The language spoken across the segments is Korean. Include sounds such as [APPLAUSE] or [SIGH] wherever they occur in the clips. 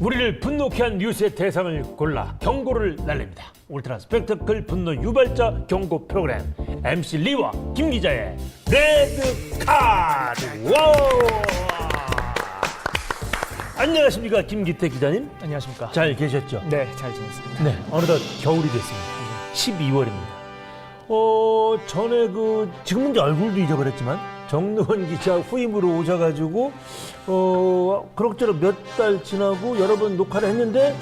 우리를 분노케 한 뉴스의 대상을 골라 경고를 날립니다. 울트라 스펙터클 분노 유발자 경고 프로그램 MC 리와 김 기자의 레드 카드. 와우! 안녕하십니까 김기태 기자님? 안녕하십니까. 잘 계셨죠? 네, 잘 지냈습니다. 네, 어느덧 겨울이 됐습니다. 12월입니다. 어, 전에 그, 지금은 이제 얼굴도 잊어버렸지만, 정노원 기자 후임으로 오셔가지고, 어, 그럭저럭 몇 달 지나고 여러 번 녹화를 했는데,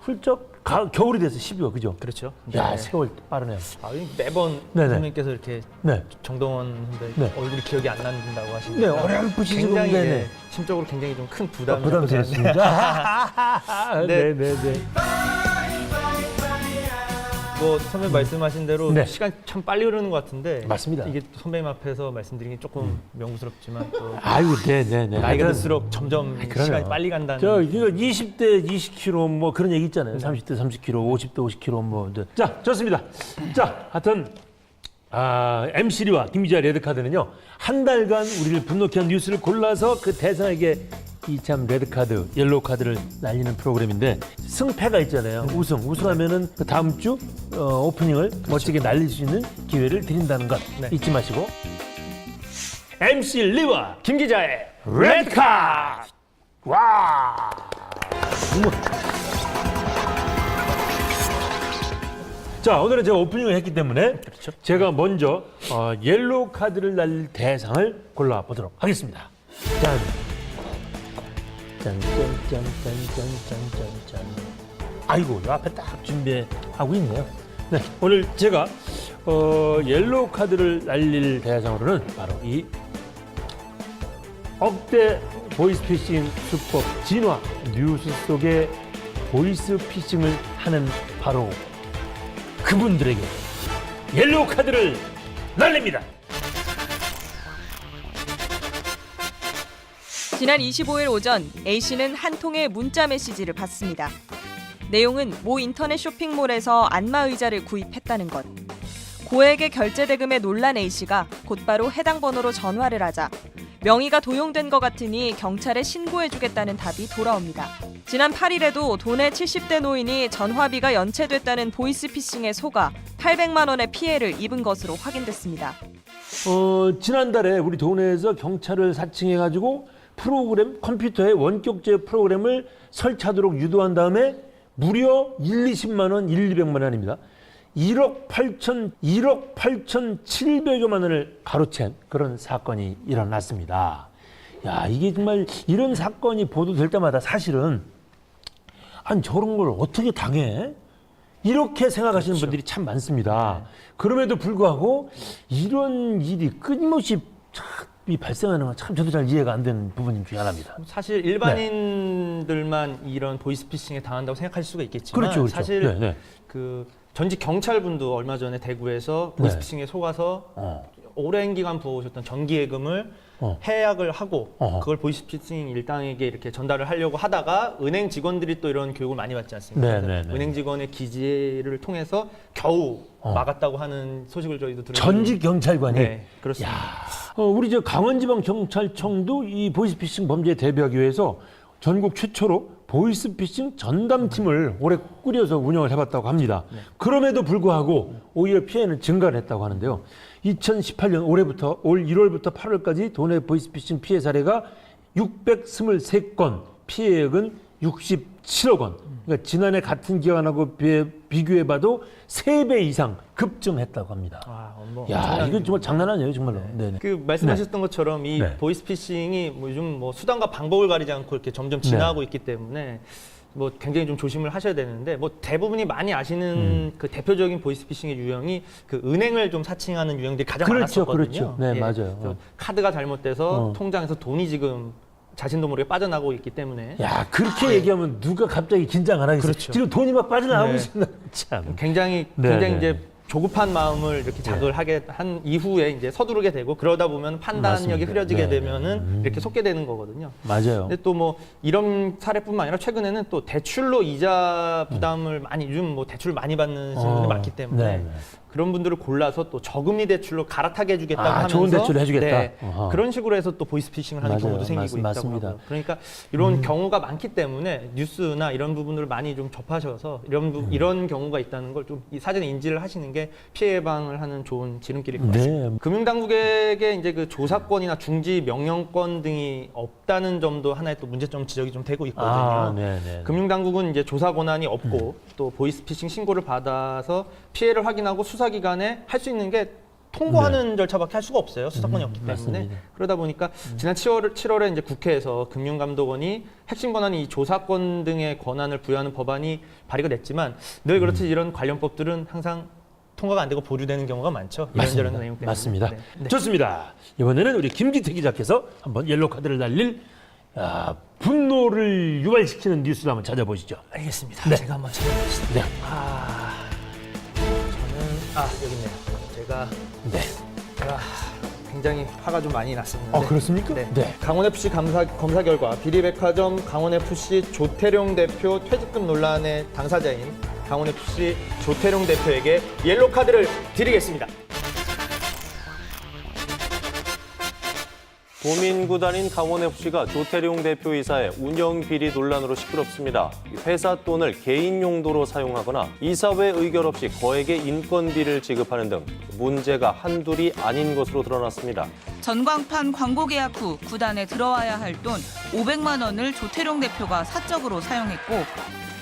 훌쩍 가, 겨울이 돼서 12월, 그죠? 그렇죠. 야, 네. 세월 빠르네요. 아, 이 매번 네네. 선생님께서 이렇게 네. 정동원 선배 네. 얼굴이 기억이 안 난다고 하시니까 네, 어렴풋이 지금 굉장히 네 네. 네, 심적으로 굉장히 좀 큰 부담이 부담스럽습니다. [LAUGHS] 네, 네. 네, 네. [LAUGHS] 뭐 선배 말씀하신 대로 네. 시간 참 빨리 흐르는 것 같은데 맞습니다. 음. 이게 또 선배님 앞에서 말씀드리기 조금 명구스럽지만 또 아유, 네, 네, 네. 나이가 하여튼 들수록 점점 그럼요. 시간이 빨리 간다는 저 이거 20대 20kg 뭐 그런 얘기 있잖아요. 30대 30kg, 50대 50kg 뭐. 이제. 자, 좋습니다. 자, 하여튼 아, MC리와 김기자 레드카드는요. 한 달간 우리를 분노케 한 뉴스를 골라서 그 대상에게 이참 레드카드, 옐로우카드를 날리는 프로그램인데 승패가 있잖아요. 우승. 우승하면은 그 다음 주 어, 오프닝을 멋지게 날릴 수 있는 기회를 드린다는 것 네. 잊지 마시고 MC 리와 김 기자의 레드카드! 와! 어머. 자, 오늘은 제가 오프닝을 했기 때문에 그렇죠. 제가 먼저 어, 옐로우 카드를 날릴 대상을 골라 보도록 하겠습니다. 짠. 짠, 짠, 짠, 짠, 짠, 짠, 짠, 짠. 아이고, 요 앞에 딱 준비하고 있네요. 네, 오늘 제가 어, 옐로우 카드를 날릴 대상으로는 바로 이 억대 보이스피싱 수법 진화 뉴스 속에 보이스피싱을 하는 바로 그분들에게 옐로우 카드를 날립니다. 지난 25일 오전 A씨는 한 통의 문자 메시지를 받습니다. 내용은 모 인터넷 쇼핑몰에서 안마 의자를 구입했다는 것. 고액의 결제 대금에 놀란 A씨가 곧바로 해당 번호로 전화를 하자 명의가 도용된 것 같으니 경찰에 신고해주겠다는 답이 돌아옵니다. 지난 8일에도 도내 70대 노인이 전화비가 연체됐다는 보이스피싱에 속아 800만 원의 피해를 입은 것으로 확인됐습니다. 어, 지난달에 우리 동네에서 경찰을 사칭해가지고 프로그램 컴퓨터에 원격제 프로그램을 설치하도록 유도한 다음에 무려 1, 20만 원, 1, 200만 원입니다. 1억 8천 1억 8천 7백여만 원을 가로챈 그런 사건이 일어났습니다. 야 이게 정말 이런 사건이 보도될 때마다 사실은 아니 저런 걸 어떻게 당해? 이렇게 생각하시는 분들이 참 많습니다. 그럼에도 불구하고 이런 일이 끊임없이 참 이 발생하는 건 참 저도 잘 이해가 안 되는 부분 중에 하나입니다. 사실 일반인들만 이런 보이스피싱에 당한다고 생각할 수가 있겠지만 그렇죠, 그렇죠. 사실 네, 네. 그 전직 경찰분도 얼마 전에 대구에서 네. 보이스피싱에 속아서 어. 오랜 기간 부어오셨던 정기예금을 어. 해약을 하고 어허. 그걸 보이스피싱 일당에게 이렇게 전달을 하려고 하다가 은행 직원들이 또 이런 교육을 많이 받지 않습니까? 네, 네, 네. 은행 직원의 기재를 통해서 겨우 어. 막았다고 하는 소식을 저희도 들었는데 전직 경찰관이 네 그렇습니다. 어, 우리 저 강원지방경찰청도 이 보이스피싱 범죄에 대비하기 위해서 전국 최초로 보이스피싱 전담팀을 올해 꾸려서 운영을 해봤다고 합니다. 그럼에도 불구하고 오히려 피해는 증가를 했다고 하는데요. 2018년 올해부터 올 1월부터 8월까지 도내 보이스피싱 피해 사례가 623건, 피해액은 67억 원. 그러니까 지난해 같은 기간하고 비- 비교해봐도 3배 이상 급증했다고 합니다. 아, 뭐 야, 이건 정말 장난 아니에요, 정말로. 네. 네. 그 말씀하셨던 것처럼 이 네. 보이스피싱이 뭐 요즘 뭐 수단과 방법을 가리지 않고 이렇게 점점 네. 진화하고 있기 때문에 뭐 굉장히 좀 조심을 하셔야 되는데 뭐 대부분이 많이 아시는 음. 그 대표적인 보이스피싱의 유형이 그 은행을 좀 사칭하는 유형들이 가장 그렇죠, 많았었거든요. 그렇죠. 네, 맞아요. 그래서 어. 카드가 잘못돼서 어. 통장에서 돈이 지금 자신도 모르게 빠져나가고 있기 때문에 야, 그렇게 얘기하면 누가 갑자기 긴장 안 하겠어요? 네. 그렇죠. 지금 돈이 막 빠져나가고 네. 있습니다. [LAUGHS] 참. 굉장히 네, 굉장히 네. 이제 조급한 마음을 이렇게 자극을 하게 한 이후에 이제 서두르게 되고 그러다 보면 판단력이 맞습니다. 흐려지게 네, 네. 되면은 이렇게 속게 되는 거거든요. 맞아요. 근데 또 뭐 이런 사례뿐만 아니라 최근에는 또 대출로 이자 부담을 많이 요즘 뭐 대출 많이 받는 분들이 어, 많기 때문에 네, 네. 그런 분들을 골라서 또 저금리 대출로 갈아타게 해주겠다고 아, 하면서 좋은 대출을 해주겠다. 네, 어허. 그런 식으로 해서 또 보이스피싱을 하는 맞아요. 경우도 생기고 맞- 있다고. 음. 하고요. 그러니까 이런 경우가 많기 때문에 뉴스나 이런 부분들을 많이 좀 접하셔서 이런 음. 부, 이런 경우가 있다는 걸 좀 사전에 인지를 하시는 게 피해 예방을 하는 좋은 지름길일 것 같습니다. 네. 금융당국에게 이제 그 조사권이나 중지 명령권 등이 없다는 점도 하나의 또 문제점 지적이 좀 되고 있거든요. 아, 네, 네. 금융당국은 이제 조사 권한이 없고 음. 또 보이스피싱 신고를 받아서 피해를 확인하고 수사 기관에 할 수 있는 게 통보하는 절차밖에 할 수가 없어요. 수사권이 없기 때문에. 네. 음, 맞습니다. 음. 그러다 보니까 지난 7월, 7월에 이제 국회에서 금융감독원이 핵심 권한이 이 조사권 등의 권한을 부여하는 법안이 발의가 됐지만 늘 그렇듯 음. 이런 관련 법들은 항상 통과가 안 되고 보류되는 경우가 많죠. 이런저런 내용 때문에. 맞습니다. 네. 네. 좋습니다. 이번에는 우리 김기태 기자께서 한번 옐로 카드를 날릴 아, 분노를 유발시키는 뉴스를 한번 찾아보시죠. 알겠습니다. 네. 제가 한번 찾아보겠습니다. 네. 아, 아 여기 있네요. 제가 네. 제가 굉장히 화가 좀 많이 났었는데. 아, 그렇습니까? 네. 네. 강원 FC 감사, 검사 결과 비리백화점 강원 FC 조태룡 대표 퇴직금 논란의 당사자인 강원 FC 조태룡 대표에게 옐로 카드를 드리겠습니다. 도민구단인 강원FC가 조태룡 대표이사의 운영 비리 논란으로 시끄럽습니다. 회사 돈을 개인 용도로 사용하거나 이사회 의결 없이 거액의 인건비를 지급하는 등 문제가 한둘이 아닌 것으로 드러났습니다. 전광판 광고 계약 후 구단에 들어와야 할 돈 500만 원을 조태룡 대표가 사적으로 사용했고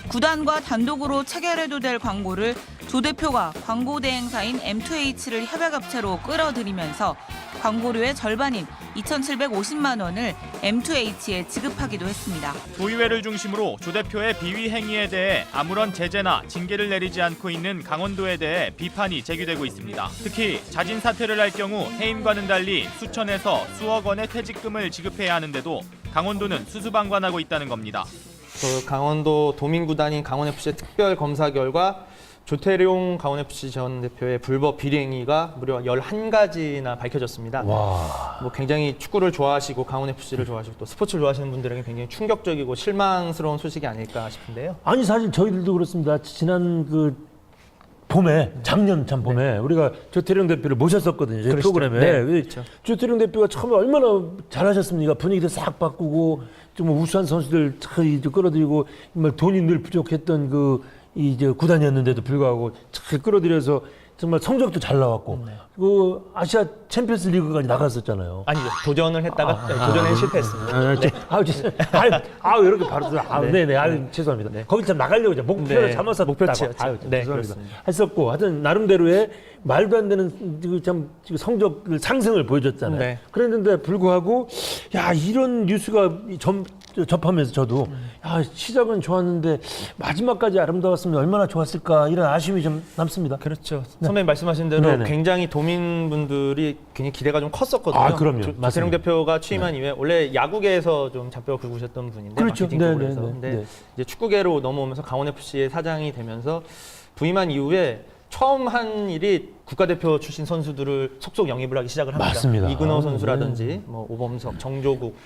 구단과 단독으로 체결해도 될 광고를 조 대표가 광고 대행사인 M2H를 협약업체로 끌어들이면서 광고료의 절반인 2,750만 원을 M2H에 지급하기도 했습니다. 도의회를 중심으로 조 대표의 비위 행위에 대해 아무런 제재나 징계를 내리지 않고 있는 강원도에 대해 비판이 제기되고 있습니다. 특히 자진 사퇴를 할 경우 해임과는 달리 수천에서 수억 원의 퇴직금을 지급해야 하는데도 강원도는 수수방관하고 있다는 겁니다. 그 강원도 도민구단인 강원FC의 특별 검사 결과 조태룡 강원FC 전 대표의 불법 비리 행위가 무려 11가지나 밝혀졌습니다. 와. 뭐 굉장히 축구를 좋아하시고 강원 FC를 좋아하시고 또 스포츠를 좋아하시는 분들에게 굉장히 충격적이고 실망스러운 소식이 아닐까 싶은데요. 아니 사실 저희들도 그렇습니다. 지난 그 봄에 작년 참 봄에 우리가 조태룡 대표를 모셨었거든요. 저희 그러시죠. 프로그램에 네, 왜 그렇죠. 조태룡 대표가 처음에 얼마나 잘하셨습니까? 분위기도 싹 바꾸고 좀 우수한 선수들 잘 이제 끌어들이고 정말 돈이 늘 부족했던 그 이제 구단이었는데도 불구하고 잘 끌어들여서 정말 성적도 잘 나왔고 네. 그 아시아 챔피언스 리그까지 나갔었잖아요. 아니죠. 도전을 했다가 네, 도전에 실패했습니다. 아, 저, 아우, 죄송, 아유, 아우, 이렇게 바로, 들 아우, 네. 네, 네, 아유, 죄송합니다. 거기 참 나가려고 이제 목표를 네, 잡아서 목표치였죠. 아유, 네, 죄송합니다. 그렇습니다. 했었고, 하여튼, 나름대로의 말도 안 되는 그참 성적 상승을 보여줬잖아요. 네. 그랬는데 불구하고, 야, 이런 뉴스가 점, 접하면서 저도, 야, 시작은 좋았는데, 마지막까지 아름다웠으면 얼마나 좋았을까, 이런 아쉬움이 좀 남습니다. 그렇죠. 선배님 말씀하신 대로 네네. 굉장히 도민분들이 굉장히 기대가 좀 컸었거든요. 아, 그럼요. 조, 맞습니다. 조태룡 대표가 취임한 이후에 원래 야구계에서 좀 잡뼈가 굵으셨던 분인데 그렇죠. 마케팅 네, 쪽으로 네, 해서. 네, 근데 네. 이제 축구계로 넘어오면서 강원 FC의 사장이 되면서 부임한 이후에 처음 한 일이 국가대표 출신 선수들을 속속 영입을 하기 시작을 합니다. 맞습니다. 이근호 아, 선수라든지 뭐 오범석, 정조국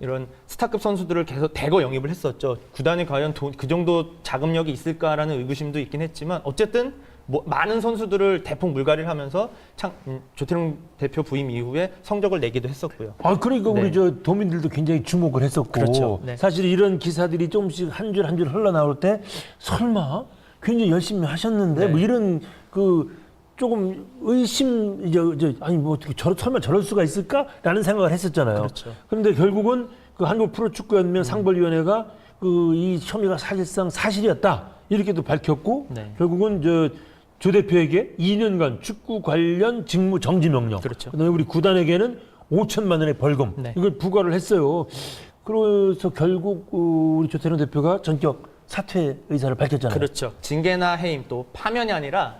이런 스타급 선수들을 계속 대거 영입을 했었죠. 구단이 과연 돈- 그 정도 자금력이 있을까라는 의구심도 있긴 했지만 어쨌든 뭐 많은 선수들을 대폭 물갈이를 하면서 참 음, 조태룡 대표 부임 이후에 성적을 내기도 했었고요. 아, 그러니까 네. 우리 저 도민들도 굉장히 주목을 했었고. 그렇죠. 네. 사실 이런 기사들이 조금씩 한 줄 한 줄 흘러나올 때 설마 굉장히 열심히 하셨는데 네. 뭐 이런 그 조금 의심 이제 저 아니 뭐 어떻게 저 설마 저럴 수가 있을까라는 생각을 했었잖아요. 그렇죠. 음. 그런데 결국은 그 한국 프로축구연맹 상벌위원회가 그 이 혐의가 사실상 사실이었다 이렇게도 밝혔고 네. 결국은 저 조 대표에게 2년간 축구 관련 직무 정지 명령. 그렇죠. 그다음에 우리 구단에게는 5천만 원의 벌금 네. 이걸 부과를 했어요. 그래서 결국 어, 우리 조태룡 대표가 전격 사퇴 의사를 밝혔잖아요. 그렇죠. 징계나 해임 또 파면이 아니라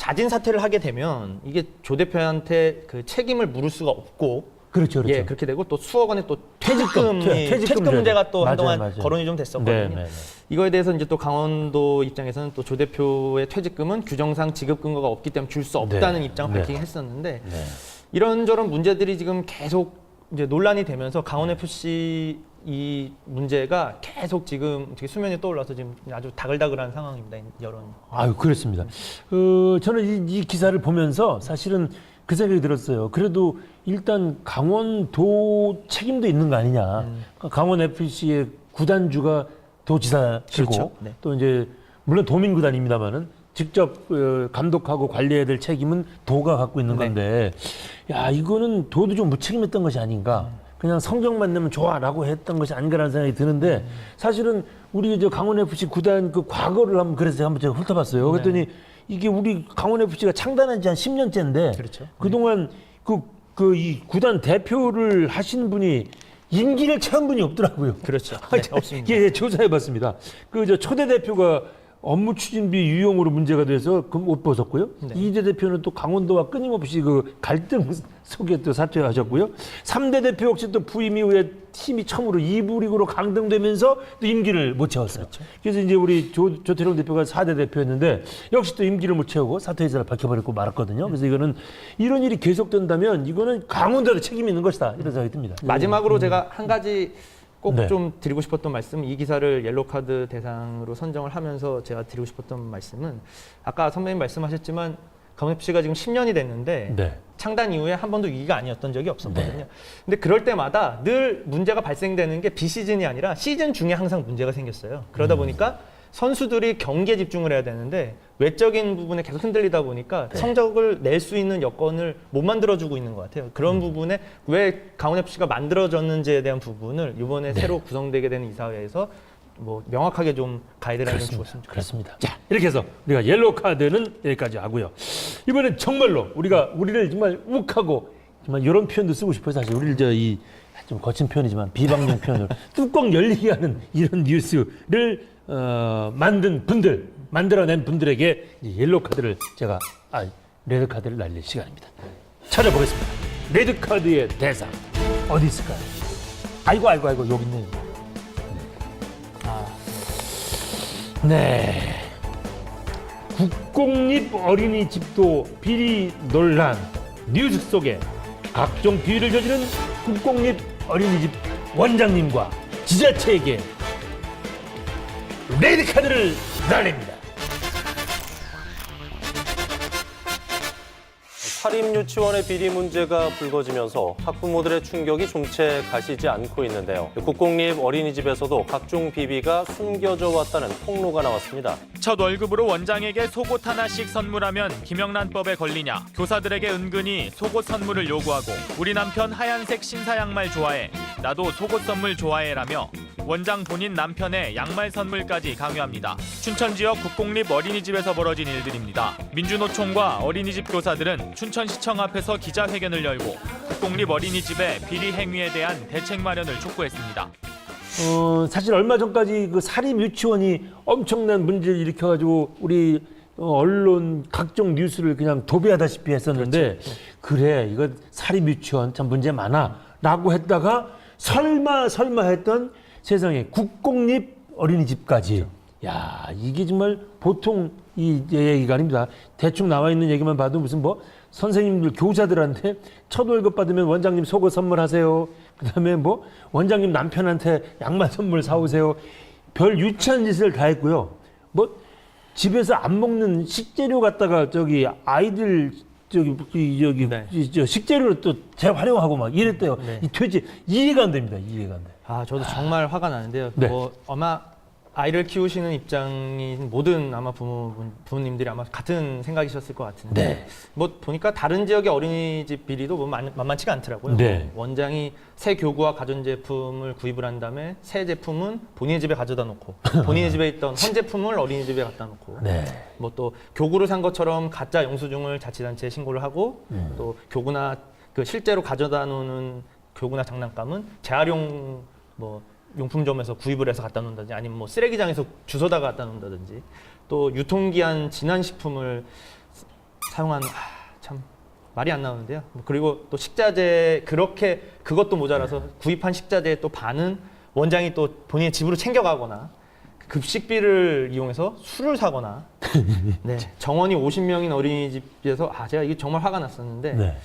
자진 사퇴를 하게 되면 이게 조 대표한테 그 책임을 물을 수가 없고 그렇죠, 그렇죠. 예, 그렇게 되고 또 수억 원의 또 퇴직금, 퇴- 퇴직금 퇴직금 문제가 돼. 또 맞아요, 한동안 맞아요. 거론이 좀 됐었거든요. 네, 네, 네. 이거에 대해서 이제 또 강원도 입장에서는 또 조 대표의 퇴직금은 규정상 지급 근거가 없기 때문에 줄 수 없다는 네. 입장을 네. 밝히긴 했었는데 네. 이런저런 문제들이 지금 계속 이제 논란이 되면서 강원 FC 이 문제가 계속 지금 되게 수면에 떠올라서 지금 아주 다글다글한 상황입니다. 여론. 아유 그렇습니다. 어, 저는 이, 이 기사를 보면서 사실은 그 생각이 들었어요. 그래도 일단 강원도 책임도 있는 거 아니냐. 음. 강원 FC의 구단주가 도지사시고 그렇죠. 네. 또 이제 물론 도민 구단입니다만은 직접 어, 감독하고 관리해야 될 책임은 도가 갖고 있는 네. 건데 야 이거는 도도 좀 무책임했던 것이 아닌가. 그냥 성적만 내면 좋아라고 했던 것이 아닌가라는 생각이 드는데 사실은 우리 저 강원 FC 구단 그 과거를 한번 그래서 한번 제가 훑어봤어요. 그랬더니 이게 우리 강원 FC가 창단한 지 한 10년째인데 그렇죠. 그동안 그 그 이 구단 대표를 하신 분이 임기를 채운 분이 없더라고요. 그렇죠. 아, [LAUGHS] 네, 저- 없습니다. 예, 예, 조사해봤습니다. 그 저 초대 대표가 업무 추진비 유용으로 문제가 돼서 그못 벗었고요. 네. 이대 대표는 또 강원도와 끊임없이 그 갈등 [LAUGHS] 속에 또 사퇴하셨고요. 삼대 대표 역시 또 부임 이후에 팀이 처음으로 2부 리그로 강등되면서 또 임기를 못 채웠어요. 그렇죠. 그래서 이제 우리 조, 조태룡 대표가 4대 대표였는데 역시 또 임기를 못 채우고 사퇴 의사를 밝혀버렸고 말았거든요. 그래서 이거는 이런 일이 계속된다면 이거는 강원도의 책임이 있는 것이다. 이런 생각이 듭니다. 마지막으로 제가 한 가지 꼭 네. 좀 드리고 싶었던 말씀, 이 기사를 옐로 카드 대상으로 선정을 하면서 제가 드리고 싶었던 말씀은 아까 선배님 말씀하셨지만 FC가 지금 10년이 됐는데 네. 창단 이후에 한 번도 위기가 아니었던 적이 없었거든요. 근데 그럴 때마다 늘 문제가 발생되는 게 비시즌이 아니라 시즌 중에 항상 문제가 생겼어요. 그러다 보니까 선수들이 경기에 집중을 해야 되는데 외적인 부분에 계속 흔들리다 보니까 성적을 낼 수 있는 여건을 못 만들어주고 있는 것 같아요. 그런 부분에 왜 강원 FC가 만들어졌는지에 대한 부분을 이번에 새로 구성되게 되는 이사회에서 뭐 명확하게 좀 가이드라인을 주었으면 좋겠습니다. 그렇습니다. 자, 이렇게 해서 우리가 옐로우 카드는 여기까지 하고요. 이번엔 정말로 우리가 우리를 정말 욱하고 정말 이런 표현도 쓰고 싶어요. 사실 우리를 저이 좀 거친 표현이지만 비방용 표현으로 [LAUGHS] 뚜껑 열리게 하는 이런 뉴스를 어, 만든 분들, 만들어낸 분들에게 이 옐로우 카드를 제가 아, 레드 카드를 날릴 시간입니다. 찾아보겠습니다. 레드 카드의 대상 어디 있을까요? 아이고 아이고 아이고 여기 있네요. 네. 국공립 어린이집도 비리 논란 뉴스 속에 각종 비리를 저지른 국공립 어린이집 원장님과 지자체에게 레드 카 사립 유치원의 비리 문제가 불거지면서 학부모들의 충격이 좀채 가시지 않고 있는데요. 국공립 어린이집에서도 각종 비비가 숨겨져 왔다는 폭로가 나왔습니다. 첫 월급으로 원장에게 속옷 하나씩 선물하면 김영란법에 걸리냐? 교사들에게 은근히 속옷 선물을 요구하고 우리 남편 하얀색 신사 양말 좋아해. 나도 속옷 선물 좋아해라며 원장 본인 남편의 양말 선물까지 강요합니다. 춘천 지역 국공립 어린이집에서 벌어진 일들입니다. 민주노총과 어린이집 교사들은 춘 천시청 앞에서 기자회견을 열고 국공립 어린이집의 비리 행위에 대한 대책 마련을 촉구했습니다. 어, 사실 얼마 전까지 그 사립 유치원이 엄청난 문제를 일으켜가지고 우리 어, 언론 각종 뉴스를 그냥 도배하다시피 했었는데 그래 이거 사립 유치원 참 문제 많아라고 했다가 설마 설마 했던 세상에 국공립 어린이집까지 야 이게 정말 보통 이 얘기가 아닙니다. 대충 나와 있는 얘기만 봐도 무슨 뭐 선생님들 교사들한테 첫 월급 받으면 원장님 속옷 선물하세요. 그다음에 뭐 원장님 남편한테 양말 선물 사오세요. 별 유치한 짓을 다 했고요. 뭐 집에서 안 먹는 식재료 갖다가 저기 아이들 저기 이- 여기 네. 이- 저 식재료로 또 재활용하고 막 이랬대요. 네. 이 퇴지 이해가 안 됩니다. 이해가 안 돼. 아, 저도 정말 화가 나는데요. 네. 뭐 아마 아이를 키우시는 입장인 모든 아마 부모 부모님들이 아마 같은 생각이셨을 것 같은데 네. 뭐 보니까 다른 지역의 어린이집 비리도 뭐 만, 만만치가 않더라고요. 네. 원장이 새 교구와 가전 제품을 구입을 한 다음에 새 제품은 본인의 집에 가져다 놓고 [LAUGHS] 본인의 집에 있던 헌 제품을 어린이집에 갖다 놓고 네. 뭐또 교구를 산 것처럼 가짜 영수증을 자치단체에 신고를 하고 음. 또 교구나 그 실제로 가져다 놓는 교구나 장난감은 재활용 뭐 용품점에서 구입을 해서 갖다 놓는다든지 아니면 뭐 쓰레기장에서 주워다 갖다 놓는다든지 또 유통기한 지난 식품을 사용한 아, 참 말이 안 나오는데요. 뭐 그리고 또 식자재 그렇게 그것도 모자라서 구입한 식자재의 또 반은 원장이 또 본인의 집으로 챙겨가거나 급식비를 이용해서 술을 사거나 [LAUGHS] 네, 정원이 50명인 어린이집에서 아 제가 이게 정말 화가 났었는데 네.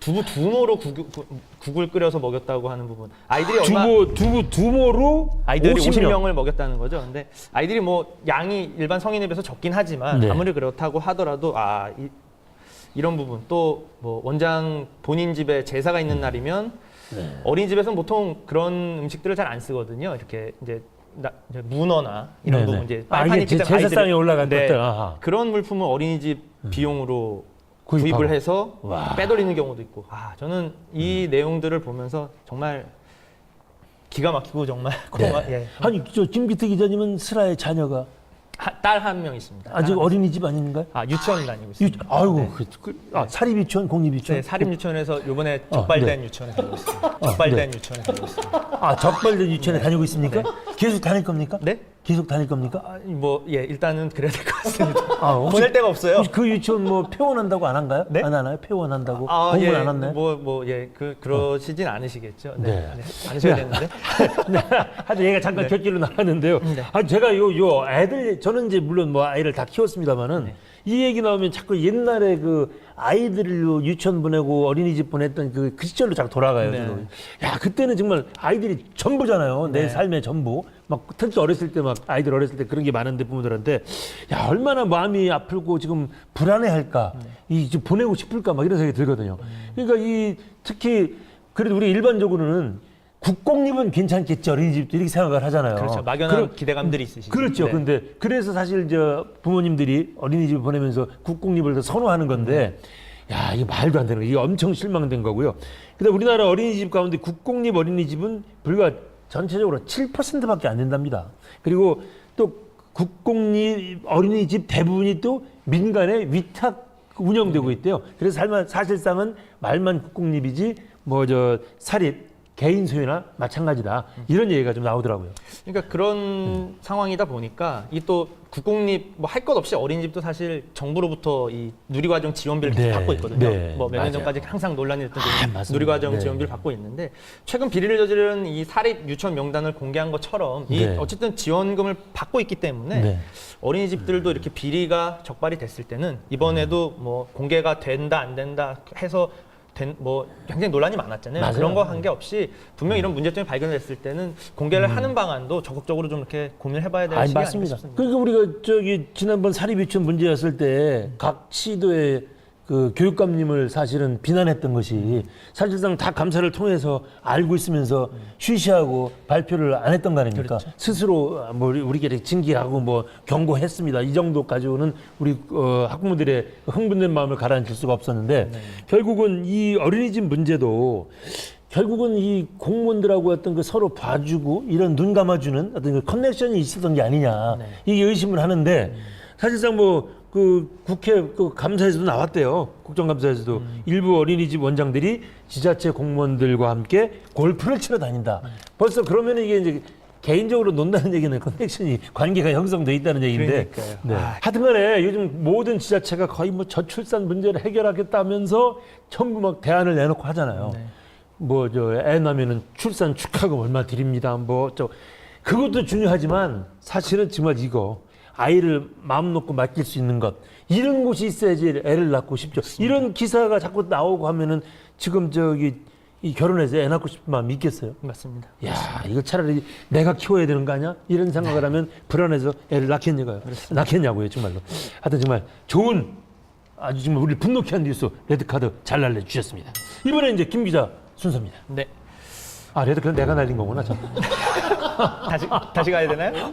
두부 두모로 국, 국- 국을 끓여서 먹였다고 하는 부분 아이들이 얼마 두부 두부 두모로 아이들이 50명. 50명. 을 먹였다는 거죠. 근데 아이들이 뭐 양이 일반 성인에 비해서 적긴 하지만 네. 아무리 그렇다고 하더라도 아 이, 이런 부분 또 뭐 원장 본인 집에 제사가 있는 날이면 네. 어린이집에서는 보통 그런 음식들을 잘 안 쓰거든요. 이렇게 이제, 나, 이제 문어나 이런 네네. 부분 이제 아, 이게 제- 제사상에 올라간 네. 것들. 아하. 그런 물품을 어린이집 비용으로 구입하고. 구입을 해서 와. 음. 빼돌리는 경우도 있고 아 저는 이 내용들을 보면서 정말 기가 막히고 정말 [LAUGHS] 고마, 예. 네. 아니 저 김기태 기자님은 슬아의 자녀가 딸 한 명 있습니다. 아직 어린이집 아닌가요? 아 유치원 다니고 유, 있습니다. 아이고 네. 그, 그, 아, 사립 유치원 공립 유치원 네, 사립 유치원에서 이번에 어, 적발된 네. 유치원에 다니고 있습니다. 적발된 네. 유치원에 다니고 있습니다. 아 적발된 유치원에 다니고 있습니까? 계속 다닐 겁니까? 네? 계속 다닐 겁니까? 아, 뭐 예, 일단은 그래야 될 것 같습니다. [LAUGHS] 아, 어머. 보낼 데가 없어요. 혹시 그 유치원 뭐 폐원한다고 안 한가요? 네? 안 하나요? 폐원한다고 아, 공문 예, 안 왔나요? 뭐, 뭐, 예, 그, 그러시진 않으시겠죠. 네. 네. 네. 않으셔야 되는데. [LAUGHS] 네, 하여튼 얘가 잠깐 네. 곁길로 나갔는데요. 아, 제가 요, 요 애들, 저는 이제 물론 뭐 아이를 다 키웠습니다만은 네. 이 얘기 나오면 자꾸 옛날에 그 아이들을 유치원 보내고 어린이집 보냈던 그, 그 시절로 자꾸 돌아가요. 네. 저는. 야, 그때는 정말 아이들이 전부잖아요. 내 네. 삶의 전부. 막 특히 어렸을 때 막 아이들 어렸을 때 그런 게 많은데 부모들한테 야, 얼마나 마음이 아프고 지금 불안해 할까. 네. 이 지금 보내고 싶을까 막 이런 생각이 들거든요. 음. 그러니까 이 특히 그래도 우리 일반적으로는 국공립은 괜찮겠죠 어린이집도 이렇게 생각을 하잖아요. 그렇죠. 막연한 그럼- 기대감들이 있으시죠. 그렇죠. 네. 근데 그래서 사실 저 부모님들이 어린이집 보내면서 국공립을 더 선호하는 건데 야 이게 말도 안 되는 거. 이게 엄청 실망된 거고요. 근데 우리나라 어린이집 가운데 국공립 어린이집은 불과 전체적으로 7%밖에 안 된답니다. 그리고 또 국공립 어린이집 대부분이 또 민간에 위탁 운영되고 있대요. 그래서 사실상은 말만 국공립이지 뭐 저 사립 개인 소유나 마찬가지다 이런 얘기가 좀 나오더라고요. 그러니까 그런 음. 상황이다 보니까 이 또 국공립 뭐 할 것 없이 어린이집도 사실 정부로부터 이 누리과정 지원비를 계속 네, 받고 있거든요. 네, 뭐몇 맞아요. 년 전까지 항상 논란이 됐던 그 아, 맞습니다. 누리과정 네. 지원비를 받고 있는데 최근 비리를 저지른 이 사립 유치원 명단을 공개한 것처럼 이 네. 어쨌든 지원금을 받고 있기 때문에 네. 어린이집들도 이렇게 비리가 적발이 됐을 때는 이번에도 뭐 공개가 된다 안 된다 해서 된, 뭐 굉장히 논란이 많았잖아요. 맞아요. 그런 거 한 게 없이 분명 히 이런 문제점이 발견됐을 때는 공개를 하는 방안도 적극적으로 좀 이렇게 고민을 해봐야 될 음. 아니 시기가 맞습니다. 아닌가 싶습니다. 그러니까 우리가 저기 지난번 사립 유치원 문제였을 때 각 시도의 그 교육감님을 사실은 비난했던 것이 사실상 다 감사를 통해서 알고 있으면서 쉬쉬하고 발표를 안 했던 거 아닙니까? 그렇죠. 스스로 뭐 우리- 우리끼리 징계하고 뭐 경고했습니다. 이 정도까지는 우리 어, 학부모들의 흥분된 마음을 가라앉힐 수가 없었는데 네. 결국은 이 어린이집 문제도 결국은 이 공무원들하고 어떤 그 서로 봐주고 이런 눈 감아주는 어떤 그 커넥션이 있었던 게 아니냐 네. 이게 의심을 하는데 사실상 뭐 그 국회 그 감사에서도 나왔대요 국정감사에서도 음. 일부 어린이집 원장들이 지자체 공무원들과 함께 골프를 치러 다닌다 네. 벌써 그러면 이게 이제 개인적으로 논다는 얘기는 커넥션이 관계가 형성돼 있다는 얘기인데 그러니까요. 네. 아. 하여튼간에 요즘 모든 지자체가 거의 뭐 저출산 문제를 해결하겠다면서 전부 막 대안을 내놓고 하잖아요. 네. 뭐저 애 낳으면은 출산 축하금 얼마 드립니다. 뭐 저 그것도 중요하지만 사실은 정말 이거 아이를 마음 놓고 맡길 수 있는 것 이런 곳이 있어야지 애를 낳고 싶죠. 이런 기사가 자꾸 나오고 하면은 지금 저기 이 결혼해서 애 낳고 싶은 마음 있겠어요? 맞습니다. 야, 이거 차라리 내가 키워야 되는 거 아니야? 이런 생각을 하면 불안해서 애를 낳겠냐고요. 낳겠냐고요, 정말로. 하여튼 정말 좋은 아주 정말 우리를 분노케 한 뉴스 레드카드 잘 날려주셨습니다. 이번에 이제 김 기자 순서입니다. 네. 아, 레드카드 내가 날린 거구나. 참. [LAUGHS] 다시 다시 가야 되나요? [LAUGHS]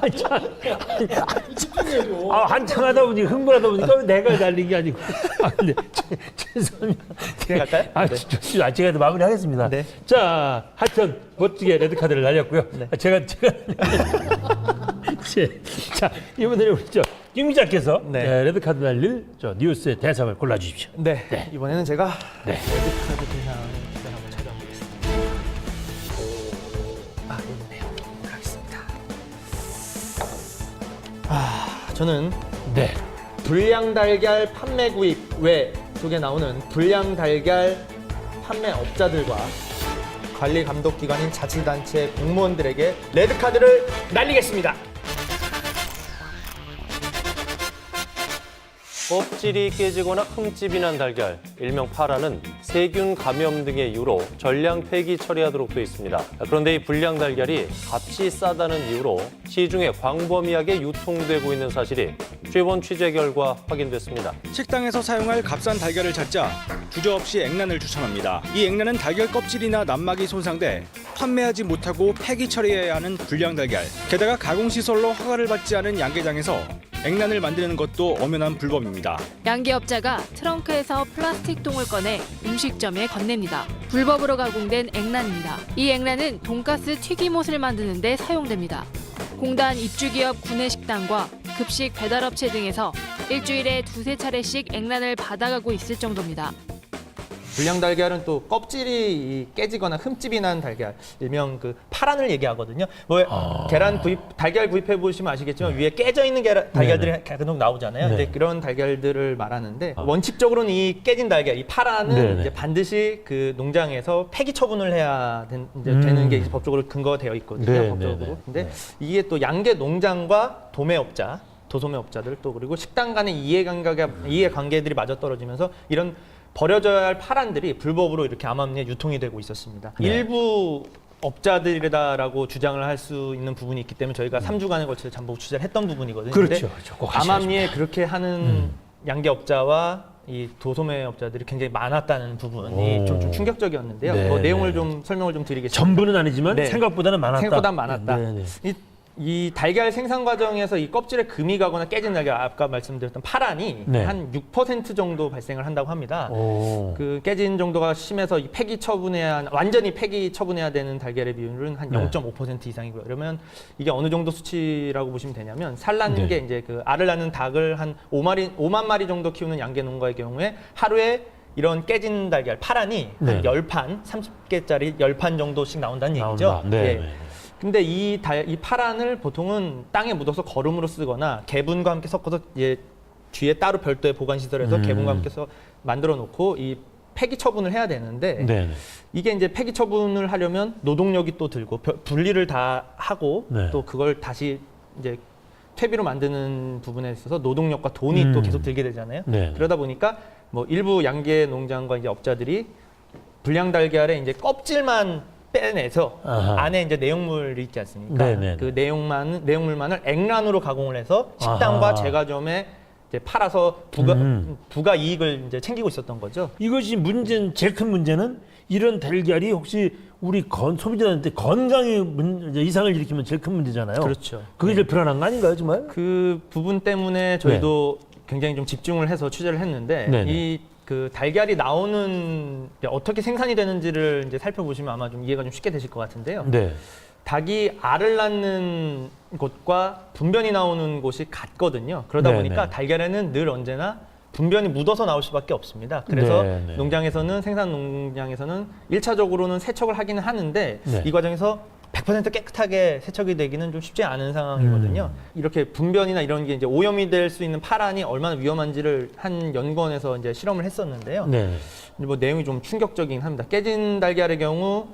아니, 참. 아, 한창 하다 보니 흥분하다 보니까 왜 내가 날린 게 아니고. [LAUGHS] 아, 근데 죄- 죄송합니다. 그냥 갈까요? 아, 네. 좋습니다. 아, 제가 마무리하겠습니다. 네. 자, 하여튼 멋지게 레드 카드를 날렸고요. 네. 아, 제가 제가 제- 자 이번에는 우리 저김 기자께서 네. 네, 레드 카드 날릴 저 뉴스의 대상을 골라 주십시오. 네. 이번에는 제가 네. 레드카드 대상을 아, 저는 네. 불량 달걀 판매 구입 외 속에 나오는 불량 달걀 판매업자들과 관리 감독 기관인 자치단체 공무원들에게 레드 카드를 날리겠습니다. 껍질이 깨지거나 흠집이 난 달걀, 일명 파라는 세균 감염 등의 이유로 전량 폐기 처리하도록 돼 있습니다. 그런데 이 불량 달걀이 값이 싸다는 이유로 시중에 광범위하게 유통되고 있는 사실이 최원 취재 결과 확인됐습니다. 식당에서 사용할 값싼 달걀을 찾자 주저없이 액란을 추천합니다. 이 액란은 달걀 껍질이나 난막이 손상돼 판매하지 못하고 폐기 처리해야 하는 불량 달걀. 게다가 가공시설로 허가를 받지 않은 양계장에서 액란을 만드는 것도 엄연한 불법입니다. 양계업자가 트렁크에서 플라스틱 통을 꺼내 음식점에 건넵니다. 불법으로 가공된 액란입니다. 이 액란은 돈가스 튀김옷을 만드는 데 사용됩니다. 공단 입주기업 구내식당과 급식 배달업체 등에서 일주일에 두세 차례씩 액란을 받아가고 있을 정도입니다. 불량 달걀은 또 껍질이 이 깨지거나 흠집이 난 달걀, 일명 그 파란을 얘기하거든요. 뭐 아. 계란 구입, 달걀 구입해 보시면 아시겠지만 위에 깨져 있는 계란, 달걀들이 간혹 나오잖아요. 네. 근데 그런 달걀들을 말하는데 아. 원칙적으로는 이 깨진 달걀, 이 파란은 네네. 이제 반드시 그 농장에서 폐기 처분을 해야 된, 음. 되는 게 법적으로 근거가 되어 있거든요. 네, 법적으로. 네, 네. 근데 네. 이게 또 양계 농장과 도매업자 도소매업자들 또 그리고 식당 간의 이해관계가 이해관계들이 맞아 떨어지면서 이런 버려져야 할 파란들이 불법으로 이렇게 암암리에 유통이 되고 있었습니다. 네. 일부 업자들이다라고 주장을 할 수 있는 부분이 있기 때문에 저희가 삼 3주간에 걸쳐 잠복 취재를 했던 부분이거든요. 그렇죠. 그렇죠. 꼭 하셔야죠. 암암리에 그렇게 하는 음. 양계 업자와 이 도소매 업자들이 굉장히 많았다는 부분이 오. 좀, 좀 충격적이었는데요. 네, 그 내용을 네. 좀 설명을 좀 드리겠습니다. 전부는 아니지만 네. 생각보다는 많았다. 생각보다 많았다. 네, 네. 이, 이 달걀 생산 과정에서 이 껍질에 금이 가거나 깨진 달걀 아까 말씀드렸던 파란이 네. 한 6% 정도 발생을 한다고 합니다. 오. 그 깨진 정도가 심해서 이 폐기 처분해야 한- 완전히 폐기 처분해야 되는 달걀의 비율은 한 네. 0.5% 이상이고요. 그러면 이게 어느 정도 수치라고 보시면 되냐면 산란 네. 게 이제 그 알을 낳는 닭을 한 5마리 5만 마리 정도 키우는 양계 농가의 경우에 하루에 이런 깨진 달걀 파란이 네. 한 10판, 30개짜리 10판 정도씩 나온다는 얘기죠. 나온다. 네. 예. 네. 근데 이, 달, 이 파란을 보통은 땅에 묻어서 거름으로 쓰거나 개분과 함께 섞어서 예, 뒤에 따로 별도의 보관 시설에서 음. 개분과 함께 서 만들어 놓고 이 폐기 처분을 해야 되는데 네. 네. 이게 이제 폐기 처분을 하려면 노동력이 또 들고 벼- 분리를 다 하고 네. 또 그걸 다시 이제 퇴비로 만드는 부분에 있어서 노동력과 돈이 음. 또 계속 들게 되잖아요. 네. 그러다 보니까 뭐 일부 양계 농장과 이제 업자들이 불량 달걀에 이제 껍질만 빼내서 아하. 안에 이제 내용물이 있지 않습니까? 네네네. 그 내용만 내용물만을 액란으로 가공을 해서 식당과 아하. 제과점에 이제 팔아서 부가 음. 부가 이익을 이제 챙기고 있었던 거죠. 이것이 문제 제일 큰 문제는 이런 달걀이 혹시 우리 건, 소비자한테 건강에 문, 이상을 일으키면 제일 큰 문제잖아요. 그렇죠. 그게 제일 불안한 거 아닌가요, 정말? 그 부분 때문에 저희도 굉장히 좀 집중을 해서 취재를 했는데 네. 네네. 이 그 달걀이 나오는 어떻게 생산이 되는지를 이제 살펴보시면 아마 좀 이해가 좀 쉽게 되실 것 같은데요. 네. 닭이 알을 낳는 곳과 분변이 나오는 곳이 같거든요. 그러다 네네. 보니까 달걀에는 늘 언제나 분변이 묻어서 나올 수밖에 없습니다. 그래서 네네. 농장에서는 생산 농장에서는 일차적으로는 세척을 하기는 하는데 네. 이 과정에서 100% 깨끗하게 세척이 되기는 좀 쉽지 않은 상황이거든요. 음. 이렇게 분변이나 이런 게 이제 오염이 될 수 있는 파란이 얼마나 위험한지를 한 연구원에서 이제 실험을 했었는데요. 네. 근데 뭐 내용이 좀 충격적이긴 합니다. 깨진 달걀의 경우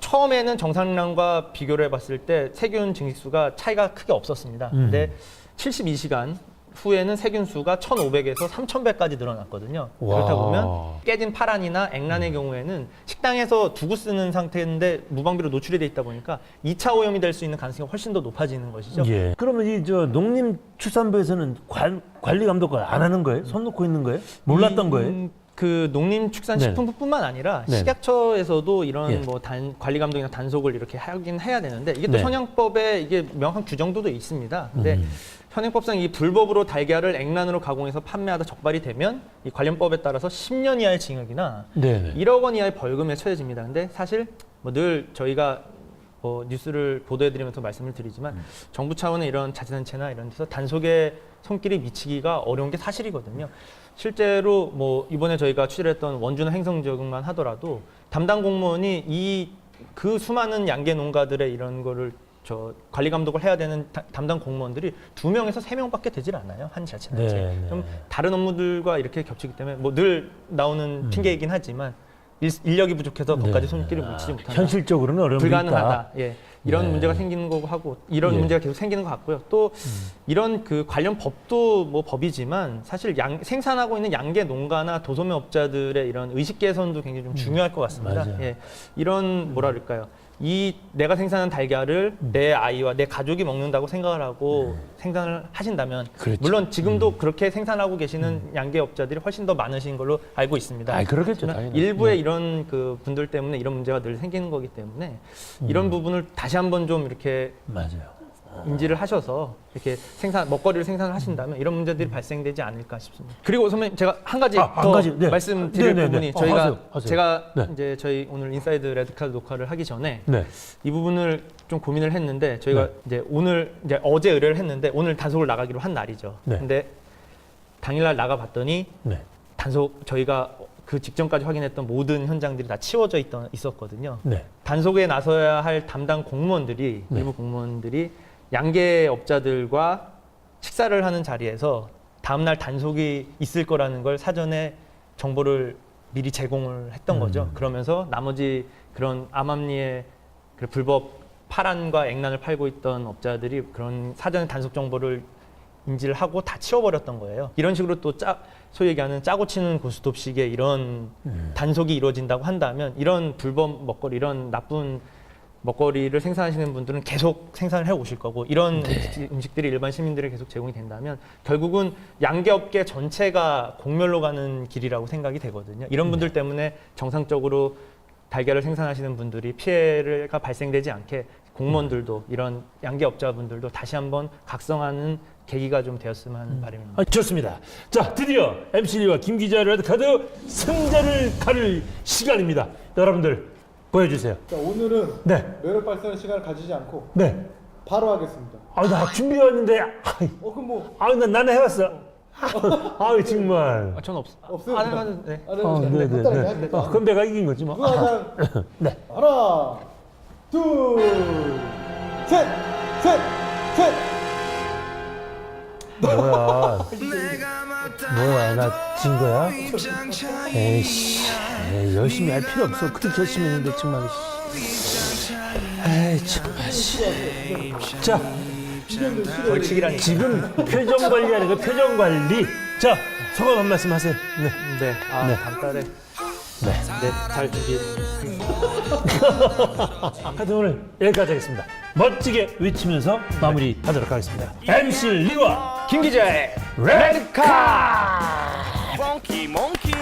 처음에는 정상량과 비교를 해봤을 때 세균 증식수가 차이가 크게 없었습니다. 음. 근데 72시간 후에는 세균 수가 1,500에서 3,000배까지 늘어났거든요. 와. 그렇다 보면 깨진 파란이나 액란의 음. 경우에는 식당에서 두고 쓰는 상태인데 무방비로 노출이 돼 있다 보니까 2차 오염이 될 수 있는 가능성이 훨씬 더 높아지는 것이죠. 예. 그러면 이 저 농림축산부에서는 관, 관리 감독을 안 하는 거예요? 손 놓고 있는 거예요? 몰랐던 이- 거예요? 그 농림축산식품부뿐만 아니라 네네. 식약처에서도 이런 예. 뭐 단, 관리 감독이나 단속을 이렇게 하긴 해야 되는데 이게 또 네. 현행법에 이게 명확한 규정도 돼 있습니다. 근데 음. 현행법상 이 불법으로 달걀을 액란으로 가공해서 판매하다 적발이 되면 이 관련법에 따라서 10년 이하의 징역이나 네네. 1억 원 이하의 벌금에 처해집니다. 근데 사실 뭐 늘 저희가 뭐 뉴스를 보도해드리면서 말씀을 드리지만 정부 차원의 이런 자치단체나 이런 데서 단속에 손길이 미치기가 어려운 게 사실이거든요. 실제로 뭐 이번에 저희가 취재를 했던 원주나 행성 지역만 하더라도 담당 공무원이 이 그 수많은 양계 농가들의 이런 거를 저 관리 감독을 해야 되는 다- 담당 공무원들이 두 명에서 세 명밖에 되질 않아요 한 자체는. 네, 네. 그럼 다른 업무들과 이렇게 겹치기 때문에 뭐 늘 나오는 핑계이긴 하지만 일, 인력이 부족해서 거기까지 네. 손길을 묻히지 못한다. 현실적으로는 어려움이 불가능하다. 예. 이런 네. 문제가 생기는 거고 하고 이런 예. 음. 문제가 계속 생기는 것 같고요. 또 이런 그 관련 법도 뭐 법이지만 사실 양, 생산하고 있는 양계 농가나 도소매 업자들의 이런 의식 개선도 굉장히 좀 중요할 것 같습니다. 음. 예. 이런 뭐라 그럴까요? 이 내가 생산한 달걀을 음. 내 아이와 내 가족이 먹는다고 생각을 하고 생산을 하신다면 네. 그렇죠. 물론 지금도 그렇게 생산하고 계시는 양계업자들이 훨씬 더 많으신 걸로 알고 있습니다. 아, 그러겠죠. 하지만 당연히. 일부의 네. 이런 그 분들 때문에 이런 문제가 늘 생기는 거기 때문에 음. 이런 부분을 다시 한번 좀 이렇게 맞아요. 인지를 하셔서 이렇게 생산 먹거리를 생산을 하신다면 이런 문제들이 발생되지 않을까 싶습니다. 그리고 선배님 제가 한 가지 아, 한더 가지, 네. 말씀드릴 네, 네, 네. 부분이 어, 저희가 하세요, 하세요. 제가 네. 이제 저희 오늘 인사이드 레드카드 녹화를 하기 전에 네. 이 부분을 좀 고민을 했는데 저희가 네. 이제 오늘 이제 어제 의뢰를 했는데 오늘 단속을 나가기로 한 날이죠. 네. 근데 당일날 나가 봤더니 네. 단속 저희가 그 직전까지 확인했던 모든 현장들이 다 치워져 있던 있었거든요. 네. 단속에 나서야 할 담당 공무원들이 네. 일부 공무원들이 양계업자들과 식사를 하는 자리에서 다음날 단속이 있을 거라는 걸 사전에 정보를 미리 제공을 했던 음. 거죠. 그러면서 나머지 그런 암암리에 그 불법 파란과 액란을 팔고 있던 업자들이 그런 사전 단속 정보를 인지를 하고 다 치워버렸던 거예요. 이런 식으로 또 짜, 소위 얘기하는 짜고 치는 고스톱식의 이런 음. 단속이 이루어진다고 한다면 이런 불법 먹거리, 이런 나쁜 먹거리를 생산하시는 분들은 계속 생산을 해 오실 거고 이런 네. 음식- 음식 들이 일반 시민들에게 계속 제공이 된다면 결국은 양계업계 전체가 공멸로 가는 길이라고 생각이 되거든요. 이런 분들 네. 때문에 정상적으로 달걀을 생산하시는 분들이 피해가 발생되지 않게 공무원들도 이런 양계업자분들도 다시 한번 각성하는 계기가 좀 되었으면 하는 바람입니다. 아, 좋습니다. 자, 드디어 MC리와 김 기자 레드카드 승자를 가를 시간입니다. 여러분들 보여주세요. 자, 오늘은 네, 매력 발산의 시간을 가지지 않고 네. 바로 하겠습니다. 아, 나 준비해왔는데, 아이, 어, 그럼 뭐 아, 나 나는 해왔어. [LAUGHS] 아, 정말. 아, 저는 없, 없어요? 안 해가지고, 네. 안 어, 해도 네, 돼. 네, 간단하게 네. 하겠다. 어, 그럼 내가 이긴 거지 뭐. 누가 가장 [LAUGHS] 네. 하나, 둘, 셋, 셋, 셋. 뭐야? 뭐야? 나 진 거야? 에이씨, 에이, 열심히 할 필요 없어. 그렇게 열심히 했는데 정말. 씨. 에이 정말. 씨. 자, 벌칙이라니. 지금 표정 관리하는 거 표정 관리. 자, 소감 한 말씀 하세요. 네. 네, 아, 네. 달에 네. 네, 잘 준비. [LAUGHS] 하여튼 오늘 여기까지 하겠습니다. 멋지게 외치면서 마무리 하도록 하겠습니다. MC 리와 김 기자의 레드카! funky monkey.